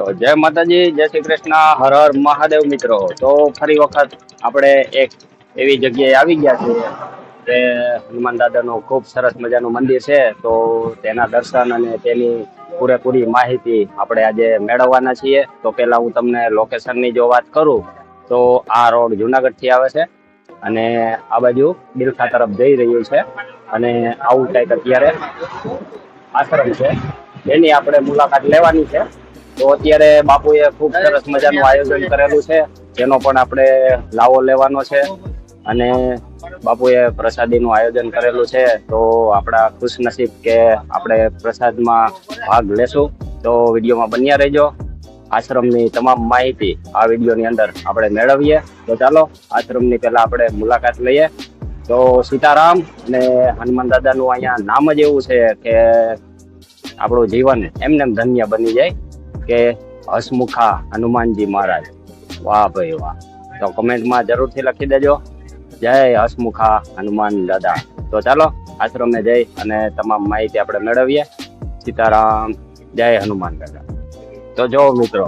તો જય માતાજી, જય શ્રી કૃષ્ણ, હર હર મહાદેવ મિત્રો. તો ફરી વખત આપણે એક એવી જગ્યાએ આવી ગયા છીએ કે હનુમાન દાદાનું ખૂબ સરસ મજાનું મંદિર છે. તો તેના દર્શન અને તેની પૂરેપૂરી માહિતી આપણે આજે મેળવવાના છીએ. તો પહેલા હું તમને લોકેશનની જો વાત કરું, તો આ રોડ જુનાગઢથી આવે છે અને આ બાજુ બિલખા તરફ જઈ રહ્યું છે અને આવું કંઈક અત્યારે આશ્રમ છે. એની આપણે મુલાકાત લેવાની છે. તો અત્યારે બાપુએ ખૂબ સરસ મજાનું આયોજન કરેલું છે, જેનો પણ આપણે લાવો લેવાનો છે. અને બાપુએ પ્રસાદીનું આયોજન કરેલું છે, તો આપણા ખુશનસીબ કે આપણે પ્રસાદમાં ભાગ લેશું. તો વિડીયોમાં બન્યા રહેજો. આશ્રમની તમામ માહિતી આ વિડીયોની અંદર આપણે મેળવીએ. તો ચાલો, આશ્રમની પહેલા આપણે મુલાકાત લઈએ. તો સીતારામ અને હનુમાન દાદાનું અહીંયા નામ જ એવું છે કે આપણું જીવન એમને ધન્ય બની જાય. કે હસમુખા હનુમાનજી મહારાજ. વાહ ભાઈ વાહ. તો કમેન્ટમાં જરૂરથી લખી દેજો. જય હસમુખા હનુમાન દાદા. તો ચાલો આશ્રમે જઈ અને તમામ માહિતી આપણે મેળવીએ. સીતારામ જય હનુમાન દાદા. તો જો મિત્રો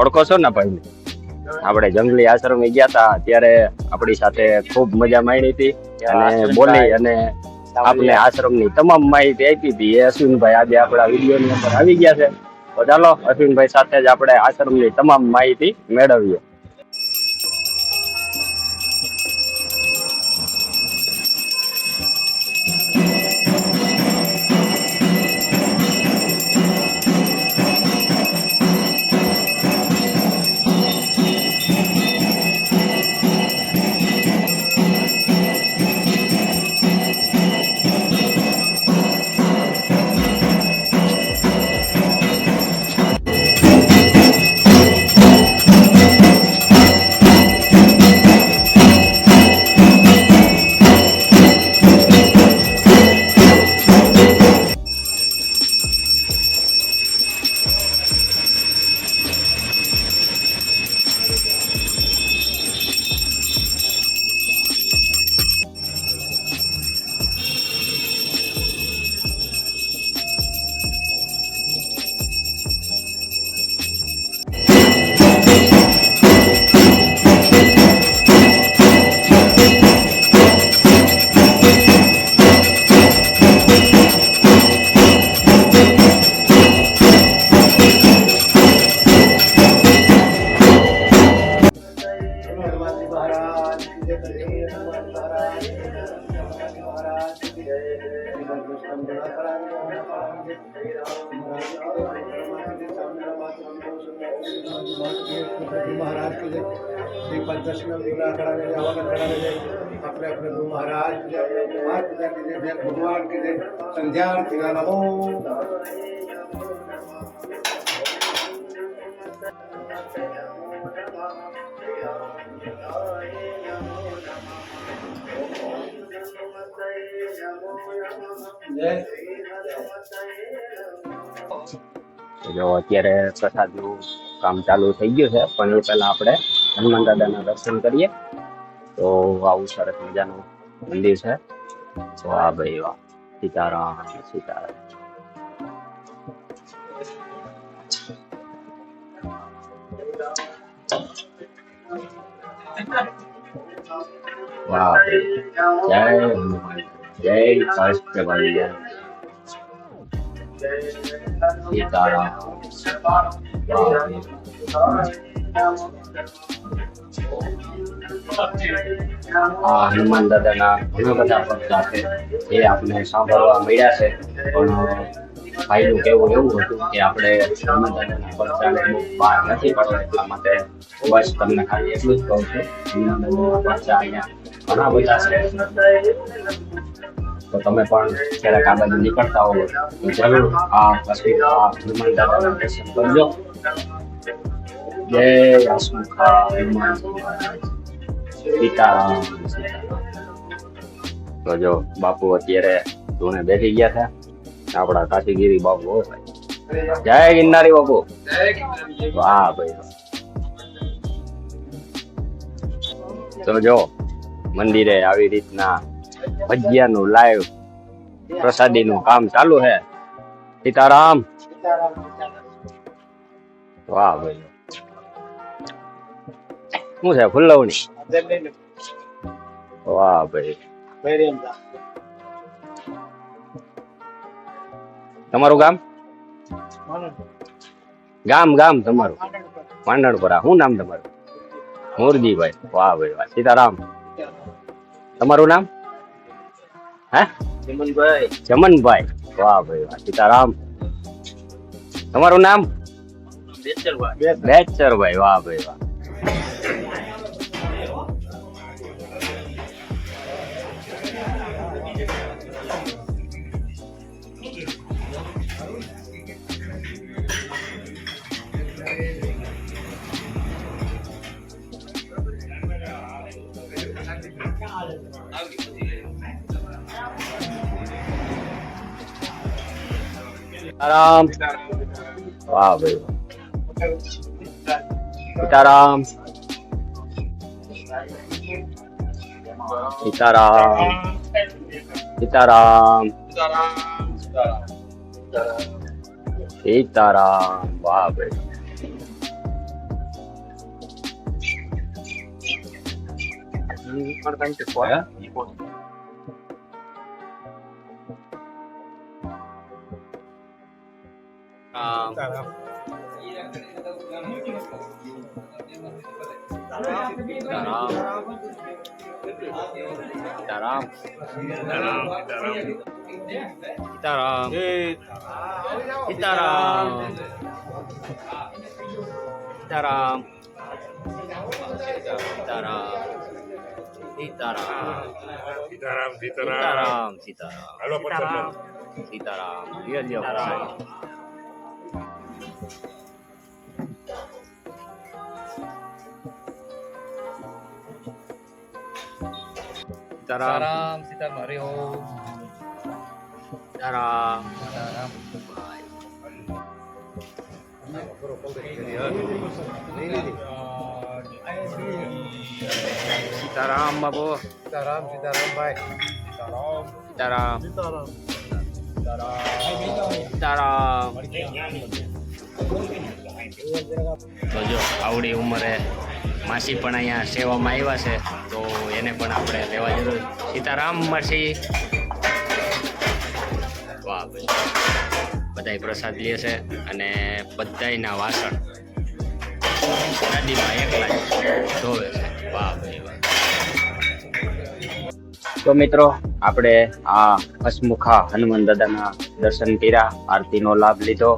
ઓળખો છો ને ભાઈ આપણે જંગલી આશ્રમે ગયા હતા ત્યારે આપણી સાથે ખૂબ મજા માણી હતી. અને બોલી અને આપને આશ્રમની તમામ માહિતી આપી હતી. એ અશ્વિનભાઈ આજે આપણા વિડીયોની અંદર આવી ગયા છે. ચાલો અશ્વિનભાઈ સાથે જ આપણે આશ્રમની તમામ માહિતી મેળવીએ. હનુમાનજી કે શ્રી જય. દીવડા કરાવે છે જય, કરાવે છે આપણે આપણે ગુરુ મહારાજ કી જય, આપણે મહારાજ કી જય, જય ભગવાન કી સંધ્યા નમો જો અત્યારે પ્રસાદનું કામ ચાલુ થઈ ગયું છે, પણ એ પહેલા આપણે હનુમાન દાદાના દર્શન કરીએ. તો આવું સરસ મજાનું મંદિર છે. તો આ ભાઈ વાહ, સીતારામ સીતારામ. વાહ જય હનુમાન જય કષ્ટભંજન સીતારામ. આ હનુમાન દાદાના ઘણા બધા પગલા છે, એ આપણે સાંભળવા મળ્યા છે. પણ ભાઈનું કહેવું એવું હતું કે આપણે હનુમાન દાદાના પગલાને અમુક નથી પડવા એટલા માટે બસ તમને ખાલી એટલું જ કહું છું. હનુમાન દાદાના પગલા અહીંયા ઘણા બધા છે. તો તમે પણ ક્યારેક આ બાજુ નીકળતા હોવ, તો જરૂર આ કશ્મીર આ હનુમાન દાદાના દર્શન કરજો. જય હસમુખા હનુમાન સીતારામ. તો જો બાપુ અત્યારે ધૂણે બેઠી ગયા છે. આપણા કાશીગીરી બાપુ હો ભાઈ જય ગિરનારી બાપુ. વાહ ભાઈ. તો જો મંદિરે આવી રીતના ભજીયાનું લાઈવ પ્રસાદીનું કામ ચાલુ છે. સીતારામ. વાહ ભાઈ. શું છે ફુલ્લવણી? વાહ ભાઈ. તમારું ગામ? ગામ ગામ તમારું. માંડણપુરા. શું નામ તમારું? મોરજીભાઈ વાહ ભાઈ, વાહ. સીતારામ. તમારું નામ? હે? ચમનભાઈ જમનભાઈ. વાહ ભાઈ વાહ સીતારામ. તમારું નામ? બેચરભાઈ બેચરભાઈ વાહ ભાઈ વાહ. સીતારામ વાહ ભાઈ સીતારામ સીતારામ સીતારામ સીતારામ સીતારામ વાહ ભાઈ 얼간 될 거야? 2번. Sitaram. Sitaram, Sitaram. Sitaram, Sitaram. Halo, Sitaram. Sitaram. Dia dia Sitaram. Sitaram, Sitaram, Mario. Sitaram, Sitaram. Bye. Ini, ini, ini. Sitaram ભાઈ સીતારામ સીતારામ સીતારામ સીતારામ તો જો આવડી ઉંમરે માસી પણ અહીંયા સેવામાં આવ્યા છે તો એને પણ આપણે લેવા જરૂર. સીતારામ માસી. વાહ બધાય પ્રસાદ લે છે અને બધાયના વાસણ ગાડીમાં એકલા ધોવે છે. વાહ ભાઈ. વાહ તો મિત્રો, આપણે આ હસમુખા હનુમાન દાદાના દર્શન કર્યા, આરતીનો લાભ લીધો.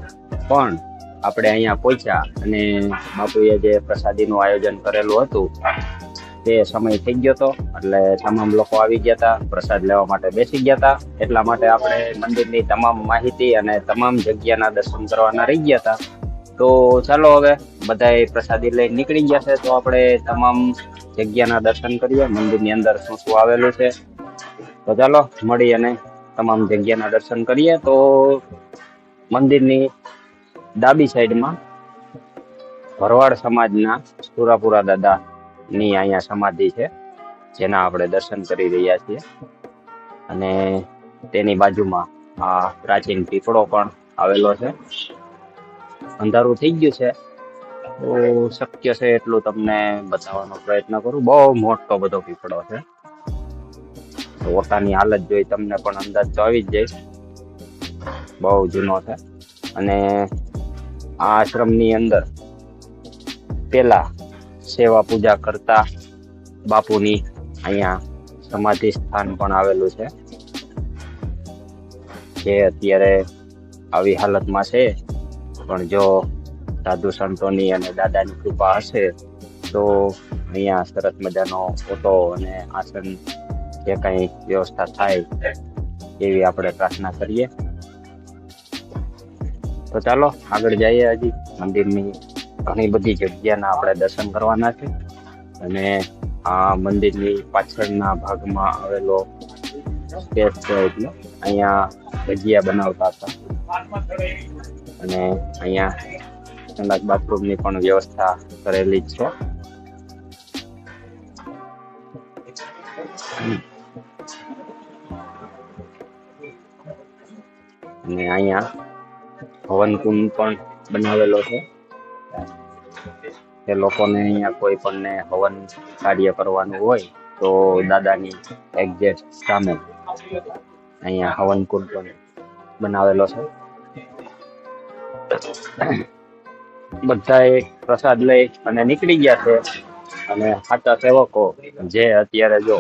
પણ આપણે અહીંયા પહોંચ્યા અને બાપુએ જે પ્રસાદીનું આયોજન કરેલું હતું, તે સમય થઈ ગયો હતો એટલે તમામ લોકો આવી ગયા હતા, પ્રસાદ લેવા માટે બેસી ગયા હતા. એટલા માટે આપણે મંદિરની તમામ માહિતી અને તમામ જગ્યાના દર્શન કરવાના રહી ગયા હતા. તો ચાલો હવે બધાએ પ્રસાદી લઈને નીકળી ગયા છે, તો આપણે તમામ જગ્યાના દર્શન કરીએ. મંદિરની અંદર શું શું આવેલું છે તો ચાલો, મળી અને તમામ જગ્યાના દર્શન કરીએ. તો મંદિરની ડાબી સાઈડમાં ભરવાડ સમાજના સુરાપુરા દાદાની અહીંયા સમાધિ છે, જેના આપણે દર્શન કરી રહ્યા છીએ. અને તેની બાજુમાં આ પ્રાચીન પીપળો પણ આવેલો છે. અંધારું થઈ ગયું છે, તો શક્ય છે એટલું તમને બતાવવાનો પ્રયત્ન કરું. બહુ મોટો બધો પીપળો છે. ઓટાની હાલત જોઈ તમને પણ અંદાજ તો આવી જ જાય. બહુ જૂનો છે. અને આ આશ્રમની અંદર પેલા સેવા પૂજા કરતા બાપુની અહીંયા સમાધિ સ્થાન પણ આવેલું છે. જે અત્યારે આવી હાલતમાં છે. પણ જો સાધુ સંતોની અને દાદાની કૃપા હશે, તો અહીંયા સરસ મજાનો ફોટો અને આસન જે કંઈ વ્યવસ્થા થાય એવી આપણે પ્રાર્થના કરીએ. તો ચાલો, આગળ જઈએ હજી. મંદિરની ઘણી બધી જગ્યાના આપણે દર્શન કરવાના છે. અને આ મંદિરની પાછળના ભાગમાં આવેલો સ્પેસ છે એટલે અહીંયા ભજીયા બનાવતા હતા. અને અહીંયા સંડાસ બાથરૂમની પણ વ્યવસ્થા કરેલી જ છે. અને અહીંયા હવન કુંડ પણ બનાવેલો છે. એ લોકોને અહીંયા કોઈ પણ હવન કાર્ય કરવાનું હોય તો દાદાની એક્ઝેક્ટ સામે અહીંયા હવન કુંડ પણ બનાવેલો છે. બધાએ પ્રસાદ લઈ અને નીકળી ગયા છે. અને સાચા સેવકો જે અત્યારે જો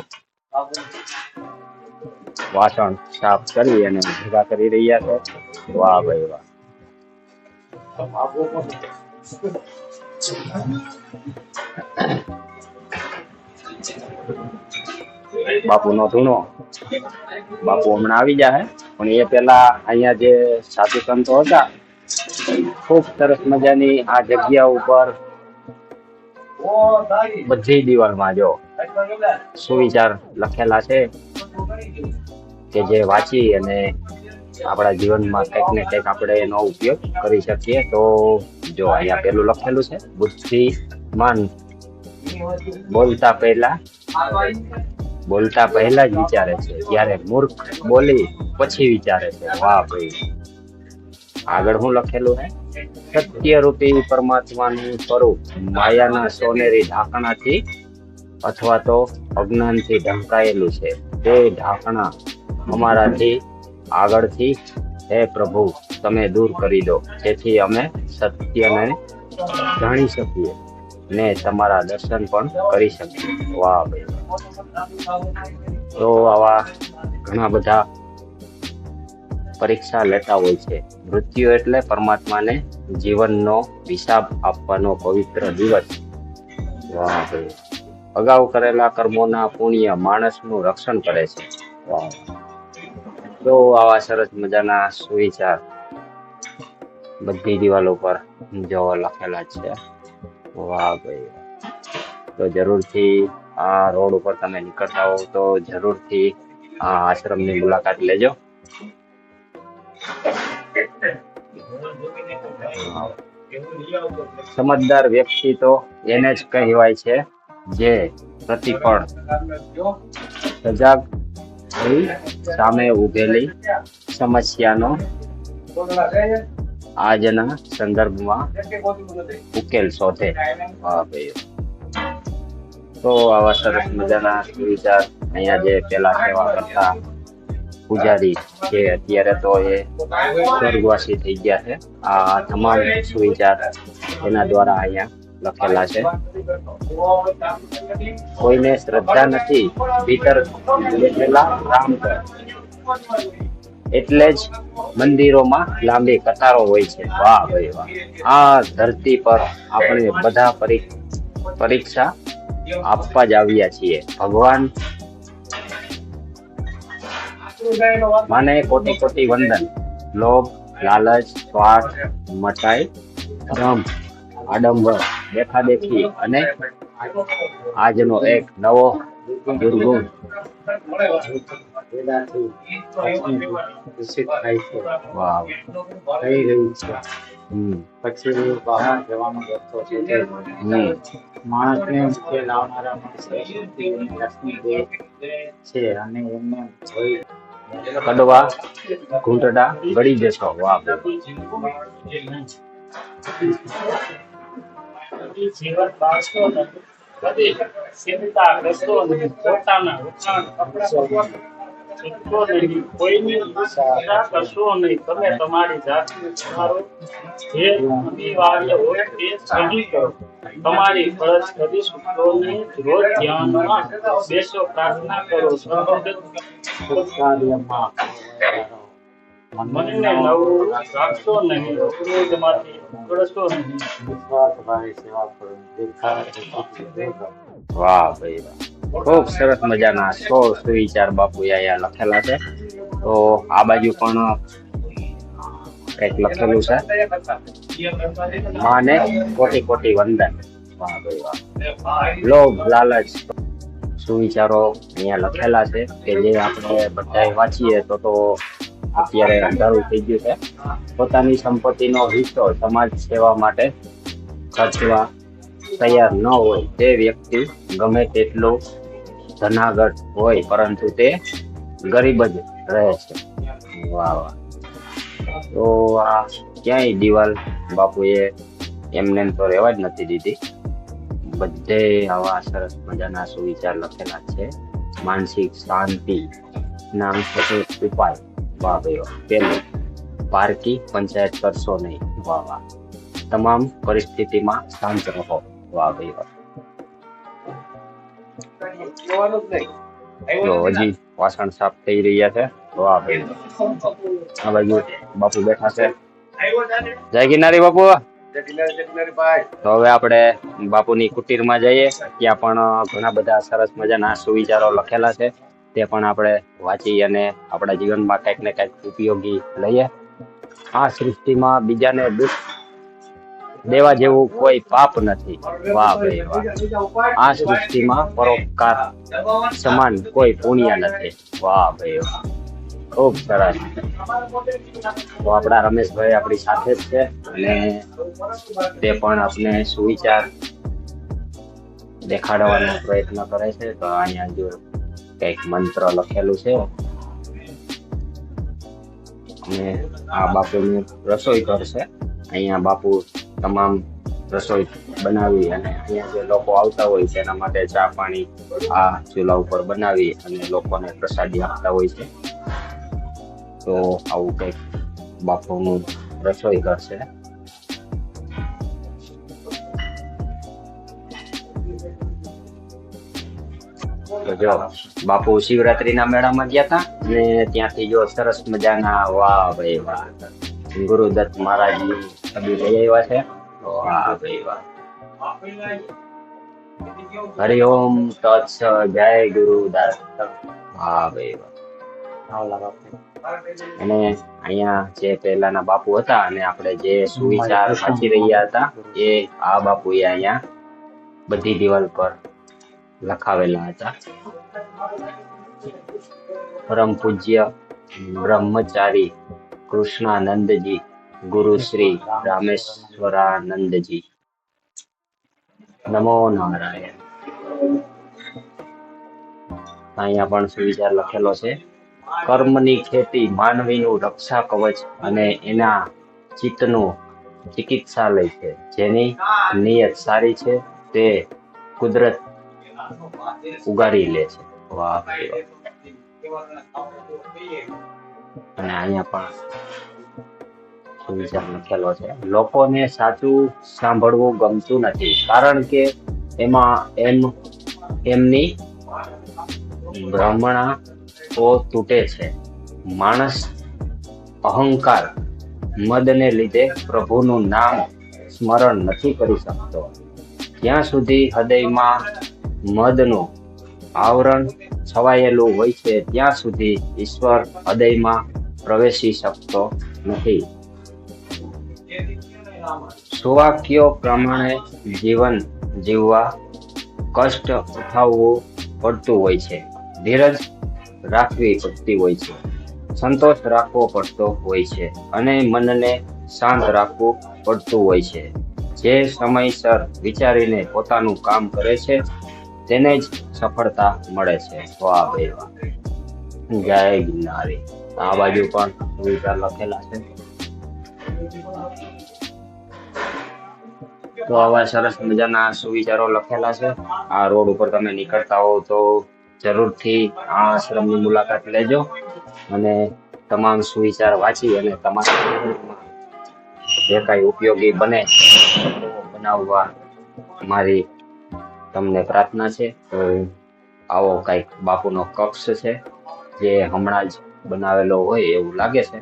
વાસણ સાફ કરી અને ભેગા કરી રહ્યા છે. વાહ ભાઈ વાહ. બાપુનો ધૂણો. બાપુ હમણાં આવી જાય પણ એ પેલા અહીંયા જે સાધુ સંતો હતા, ખૂબ સરસ મજાની આ જગ્યા ઉપર બધી દિવાલમાં જો સુવિચાર લખેલા છે. કે જે વાંચી અને આપણા જીવનમાં કંઈક ને કંઈક આપણે એનો ઉપયોગ કરી શકીએ, તો જો અહીંયા પેલું લખેલું છે, બુદ્ધિમાન બોલતા પહેલા બોલતા પહેલા જ વિચારે છે. જ્યારે મૂર્ખ બોલી, પછી વિચારે છે. વાહ ભાઈ. આગળ હું લખેલું છે સત્યરૂપી પરમાત્માનું સ્વરૂપ માયાના સોનેરી ઢાંકણાથી અથવા તો અજ્ઞાનથી ઢંકાયેલું છે. તે ઢાંકણા અમારાથી આગળથી હે પ્રભુ, તમે દૂર કરી દો. જેથી અમે સત્યને જાણી શકીએ ને તમારા દર્શન પણ કરી શકીએ. વાહ તો આવા ઘણા બધા પરીક્ષા લેતા હોય છે. મૃત્યુ એટલે પરમાત્માને જીવનનો હિસાબ આપવાનો પવિત્ર દિવસ. વાહ ભાઈ. અગાઉ કરેલા કર્મોના પુણ્ય માણસનું રક્ષણ કરે છે. વાહ. તો આવા સરસ મજાના સુવિચાર બધી દિવાલો પર જોવા લખેલા છે. વાહ ભાઈ. તો જરૂરથી આ રોડ ઉપર તમે નીકળતા હો તો જરૂરથી આ આશ્રમની મુલાકાત લેજો. સમજદાર વ્યક્તિ તો એને જ કહેવાય છે જે પ્રતિપળ સજાગ સામે ઉભેલી સમસ્યાનો આજના સંદર્ભમાં ઉકેલ શોધે. તો આવા સરસ મજાના સુવિચાર અહીંયા જે પેલા સેવા કરતા પૂજારી છે, અત્યારે તો એ સ્વર્ગવાસી થઈ ગયા છે. આ તમામ સુવિચાર એના દ્વારા અહીંયા લખેલા છે. કોઈને શ્રદ્ધા નથી, ભીતર લખેલા રામ એટલે જ મંદિરોમાં લાંબી કતારો હોય છે. વાહ, ભાઈ વાહ. આ ધરતી પર આપણે બધા પરીક્ષા આપવા જ આવ્યા છીએ. ભગવાન મને કોટી કોટી વંદન. લોભ, લાલચ, સ્વાર્થ, મટાઈ ધર્મ આડંબર. દેખાદેખી અને આજનો એક નવો દુર્ગુણ. લાવનારા માણસે લક્ષ્મી દેવ છે અને એમને કડવા ઘૂંટડા ગળી જશો. વાહ જીવન બાળશો નહીં કદી ચિંતા કરશો નહીં પોતાના વખાણ કપડા તમારી ફરજ કદી છૂટો નહીં રોજ બેસો, પ્રાર્થના કરો, સંબોધન કાર્યમાં. વાહ ભાઈ ખૂબ સરસ મજાના સો સુવિચાર બાપુ અહીંયા લખેલા છે. તો આ બાજુ પણ કંઈક લખેલું છે. માને કોટી કોટી વંદન. લોભ, લાલચ, સુવિચારો અહીંયા લખેલા છે કે જે આપણે બધાએ વાંચીએ તો તો અત્યારે અંધારું થઈ ગયું છે. પોતાની સંપત્તિનો હિસ્સો સમાજ સેવા માટે ખર્ચવા તૈયાર ન હોય તે વ્યક્તિ ગમે તેટલું ધનાગઢ હોય, પરંતુ તે ગરીબ જ રહે છે. વાહ વાહ. તો આ ક્યાંય દિવાલ બાપુએ એમને તો રહેવા જ નથી દીધી. બધે આવા સરસ મજાના સુવિચાર લખેલા છે. માનસિક શાંતિ ના સતત ઉપાય. વાહ ભાઈ વાહ પંચાયત કરશો નહીં વાહ તમામ પરિસ્થિતિમાં શાંત રહો વાહ હજી વાસણ સાફ થઈ રહ્યા છે વાહ આ બાજુ બાપુ બેઠા છે. જય ગિરનારી બાપુ. તો હવે આપણે બાપુની કુટીરમાં જઈએ, ત્યાં પણ ઘણા બધા સરસ મજાના સુવિચારો લખેલા છે. તે પણ આપણે વાંચી અને આપણા જીવનમાં કંઈક ને કંઈક ઉપયોગી લઈએ. આ સૃષ્ટિમાં બીજાને દુઃખ દેવા જેવું કોઈ પાપ નથી. વાહ ભાઈ વાહ. આ સૃષ્ટિમાં પરોપકાર સમાન કોઈ પુણ્ય નથી. વાહ ભાઈ ખૂબ સરસ. તો આપણા રમેશભાઈ આપણી સાથે જ છે અને તે પણ આપણે સુવિચાર દેખાડવાનો પ્રયત્ન કરે છે. તો અહીંયા જો કંઈક મંત્ર લખેલું છે. અને આ બાપુનું રસોઈ છે અહીંયા બાપુ તમામ રસોઈ બનાવી અને અહીંયા જે લોકો આવતા હોય છે, એના માટે ચા પાણી આ ચૂલા ઉપર બનાવી અને લોકોને પ્રસાદી આપતા હોય છે. તો આવું કંઈક બાપુનું રસોઈ ઘર છે તો જો બાપુ શિવરાત્રીના મેળામાં ગયા હતા અને ત્યાંથી જો સરસ મજાના વાહ ભાઈ વાહ. ગુરુદત્ત મહારાજની છબી લઈ આવ્યા છે. વાહ ભાઈ વાહ. હરિ ઓમ તત્સ જય ગુરુદત્ત વાહ ભાઈ વાહ. અને અહીંયા જે પહેલાના બાપુ હતા અને આપણે જે સુવિચાર વાંચી રહ્યા હતા એ આ બાપુએ અહીંયા બધી દિવાલ પર લખાવેલા હતા. પરમ પૂજ્ય બ્રહ્મચારી કૃષ્ણાનંદજી, ગુરુ શ્રી રામેશ્વરાનંદજી. નમો નારાયણ. અહીંયા પણ સુવિચાર લખેલો છે. કર્મની ખેતી માનવીનું રક્ષા કવચ અને એના ચિત્તનું ચિકિત્સાલય છે. જેની નિયત સારી છે તે કુદરત ઉગાડી લે છે વાહ અને અહીંયા પણ સુવિચાર લખેલો છે લોકોને સાચું સાંભળવું ગમતું નથી કારણ કે એમાં એમ એમની ભ્રમણા ઓ તૂટે છે માણસ અહંકાર મદને લીધે પ્રભુનું નામ સ્મરણ નથી કરી શકતો જ્યાં સુધી હૃદયમાં મદનું આવરણ છવાયેલું હોય છે, ત્યાં સુધી ઈશ્વર હૃદયમાં પ્રવેશી શકતો નથી. સુવાક્યો પ્રમાણે જીવન જીવવા કષ્ટ ઉઠાવવું પડતું હોય છે, ધીરજ રાખવી પડતી હોય છે, સંતોષ રાખવો પડતો હોય છે અને મનને શાંત રાખવું પડતું હોય છે. જે સમયસર વિચારીને પોતાનું કામ કરે છે તેને જ સફળતા મળે છે. ભાઈ વાહ જય ગિરનારી. આ બાજુ પણ વિચાર લખેલા છે. તો આવા સરસ મજાના સુવિચારો લખેલા છે. આ રોડ ઉપર તમે નીકળતા હો તો જરૂરથી આ આશ્રમની મુલાકાત લેજો અને તમામ સુવિચાર વાંચી અને તમારા જે કાંઈ ઉપયોગી બને બનાવવા મારી તમને પ્રાર્થના છે. આવો કંઈક બાપુનો કક્ષ છે, જે હમણાં જ બનાવેલો હોય એવું લાગે છે.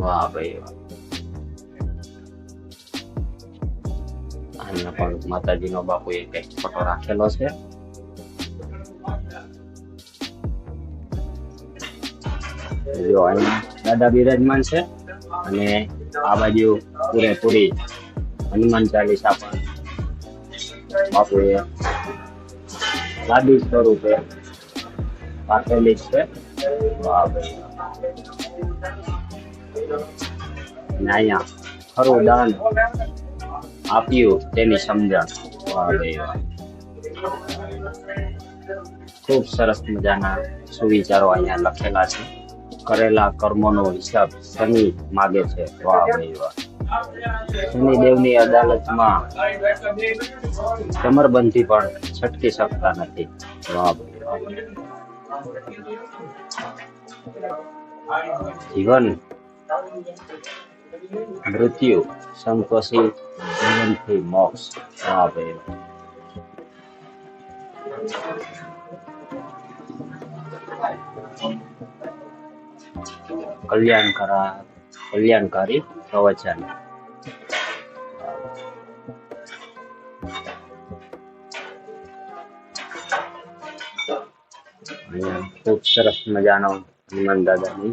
વાહ ભાઈ વાહ. પણ માતાજીનો બાપુ એ કંઈક ફોટો રાખેલો છે. દાદા બિરાજમાન છે અને આ બાજુ પૂરેપૂરી હનુમાન ચાલીસા પણ. સાદી સ્વરૂપે રાખેલી છે. અને અહીંયા ખરું દાન આપ્યું તેની સમજણ. વાહ ભાઈ ખૂબ સરસ મજાના સુવિચારો અહીંયા લખેલા છે. કરેલા કર્મોનો હિસાબ શનિ માગે છે. વાહ ભાઈ વાહ. શનિ દેવની અદાલતમાં કમરબંધી પણ છટકી શકતા નથી. જીવન, મૃત્યુ સંકોશી જીવનથી મોક્ષ. વાહ ભાઈ વાહ. કલ્યાણકરા કલ્યાણકારી પ્રવચન ખૂબ સરસ મજાનો હનુમાન દાદાની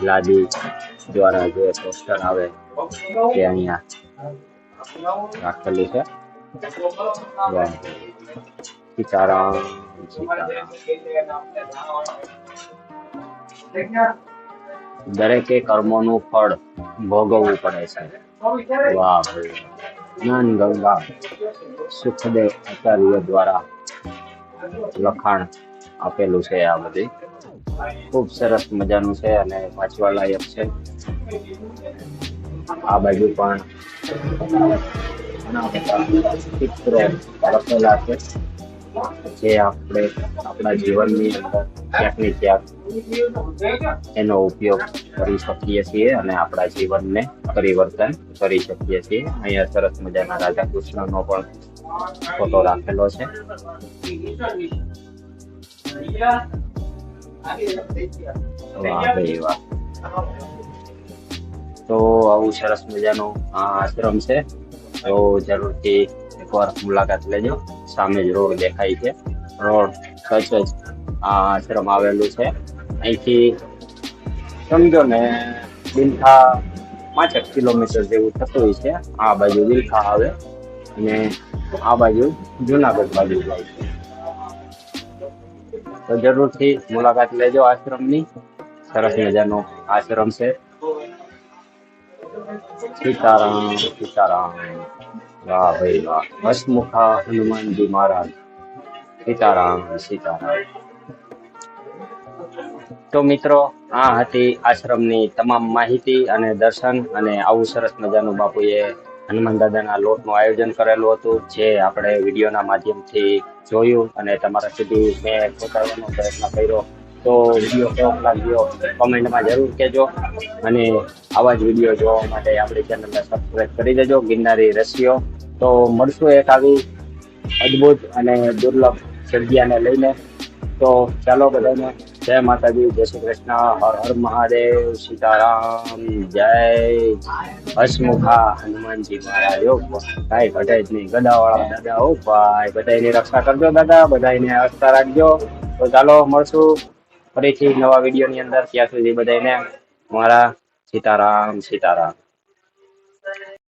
લાદી દ્વારા જે પોસ્ટર આવે તે અહીંયા રાખેલું છે. સીતારામ સીતારામ દરેકે કર્મોનું ફળ ભોગવવું પડે છે. વાહ, જ્ઞાન ગંગા, સુખદેવ આચાર્ય દ્વારા લખાણ આપેલું છે આ બધી. ખૂબ સરસ મજાનું છે અને વાંચવા લાયક છે. આ બાજુ પણ ચિત્રો લખેલા છે. જે આપણે આપણા જીવનની અંદર ક્યાંક ક્યાંક એનો ઉપયોગ કરી શકીએ છીએ અને આપણા જીવનને પરિવર્તન કરી શકીએ છીએ. અહીંયા સરસ મજાના રાધા કૃષ્ણનો પણ ફોટો રાખેલો છે. તો આવું સરસ મજાનું આશ્રમ છે. તો જરૂરથી એકવાર મુલાકાત લેજો. સામે જ રોડ દેખાય છે. રોડ સચ જ આશ્રમ આવેલું છે. અહીંથી સમજો ને બિલખા પાંચેક કિલોમીટર જેવું થતું હોય છે. આ બાજુ બિલખા આવે અને આ બાજુ જુનાગઢ બાજુ જાય છે. તો જરૂરથી મુલાકાત લેજો આશ્રમની. સરસ મજાનો આશ્રમ છે. સીતારામ સીતારામ. વાહ ભાઈ વાહ. હસમુખા હનુમાનજી મહારાજ. સીતારામ સીતારામ. તો મિત્રો, આ હતી આશ્રમની તમામ માહિતી અને દર્શન અને આવું સરસ મજાનું બાપુએ હનુમાન દાદાના લોટનું આયોજન કરેલું હતું, જે આપણે વિડીયોના માધ્યમથી જોયું અને તમારા સુધી મેં પહોંચાડવાનો પ્રયત્ન કર્યો. તો વીડિયો કેવો લાગ્યો કોમેન્ટમાં જરૂર કહેજો. અને આવા જ વીડિયો જોવા માટે આપણી ચેનલને સબસ્ક્રાઈબ કરી દેજો, ગિરનારી રસીઓ તો મળશું એક આવી અદ્ભુત અને દુર્લભ જગ્યાને લઈને. તો ચાલો બધાને જય માતાજી, જય શ્રી કૃષ્ણ, હર હર મહાદેવ, સીતારામ, જય હસમુખા, હનુમાનજી મહારાજ, ઓ કાંઈ ઘટે જ નહીં. ગદાવાળા દાદા, ઓ ભાઈ બધાની રક્ષા કરજો દાદા બધાને હસતા રાખજો. તો ચાલો મળશું. ફરીથી નવા વિડીયોની અંદર. ત્યાં સુધી બધાને મારા સીતારામ સીતારામ.